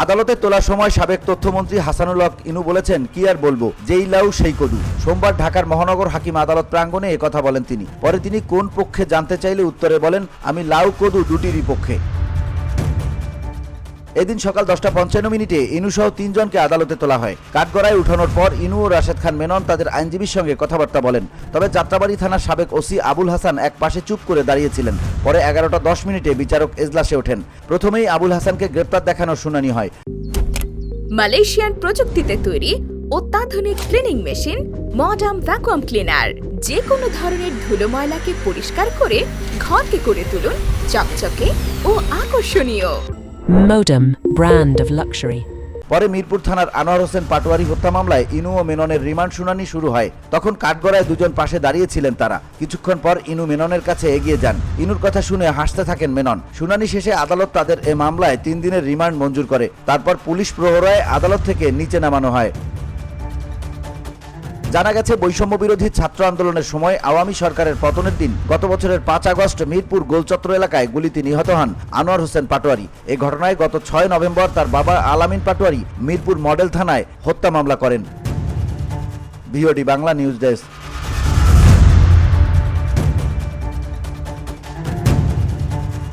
আদালতে তোলার সময় সাবেক তথ্যমন্ত্রী হাসানুল হক ইনু বলেছেন, কি আর বলব? যেই লাউ, সেই কদু। সোমবার ঢাকার মহানগর হাকিম আদালত প্রাঙ্গণে একথা বলেন তিনি। পরে তিনি কোন পক্ষে জানতে চাইলে উত্তরে বলেন, আমি লাউ, কদু দুটিরই পক্ষে। এদিন সকাল দশটা পঞ্চান্ন মিনিটে ইনু সহ তিনজনকে আদালতে তোলা হয়। কাঠগড়ায় উঠানোর পর ইনু ও রাশেদ খান মেনন তাদের আইনজীবীর সঙ্গে কথাবার্তা বলেন। তবে যাত্রাবাড়ি থানার সাবেক ওসি আবুল হাসান এক পাশে চুপ করে দাঁড়িয়েছিলেন। পরে এগারোটা দশ মিনিটে বিচারক এজলাসে ওঠেন। প্রথমেই আবুল হাসানকে গ্রেপ্তার দেখানোর শুনানি হয়। মালয়েশিয়ান প্রযুক্তিতে তৈরি অত্যাধুনিক cleaning machine, modern vacuum cleaner. যে কোনো ধরনের ধুলো ময়লাকে পরিষ্কার করে ঘরকে করে তুলুন, চকচকে ও আকর্ষণীয়। Modem, brand of luxury. পরে মিরপুর থানার আনোয়ার হোসেন পাটোয়ারি হত্যা মামলায় ইনু ও মেননের রিমান্ড শুনানি শুরু হয়। তখন কাঠগড়ায় দুজন পাশে দাঁড়িয়েছিলেন তারা। কিছুক্ষণ পর ইনু মেননের কাছে এগিয়ে যান। ইনুর কথা শুনে হাসতে থাকেন মেনন। শুনানি শেষে আদালত তাদের এ মামলায় তিন দিনের রিমান্ড মঞ্জুর করে। তারপর পুলিশ প্রহরায় আদালত থেকে নিচে নামানো হয়। জানা গেছে বৈষম্য বিরোধী ছাত্র আন্দোলনের সময় আওয়ামী সরকারের পতনের দিন গত বছরের পাঁচ আগস্ট মিরপুর গোলচত্র এলাকায় গুলিতে নিহত হন আনোয়ার হোসেন পাটোয়ারি। এ ঘটনায় গত ছয় নভেম্বর তার বাবা আলামিন পাটোয়ারি মিরপুর মডেল থানায় হত্যা মামলা করেন। VOD Bangla news desk.